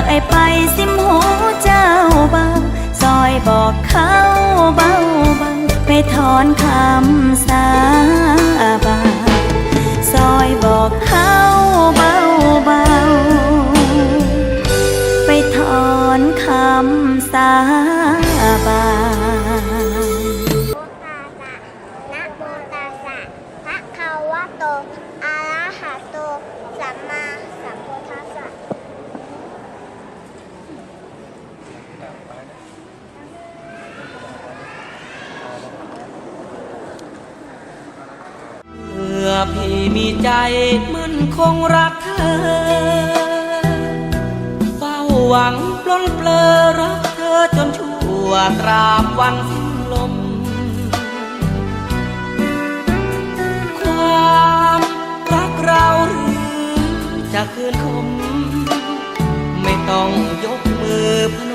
ากไอไปสิมหูเจ้าเบาซอยบอกเขาเบาเบาไปถอนคำสาบานซอยบอกเขาเบาเบาไปถอนคำสาบานนะโมตัสสะภะคะวะโต อะระหะโต สัมมาสัมพุทธัสสะ เมื่อ พี่มีใจมันคงรักเธอ เฝ้าหวังปลนเปลอรักเธอจนชั่วตราบวันสิ้นลม ความรักเราหรือจะคืนคม ไม่ต้องยกมือพ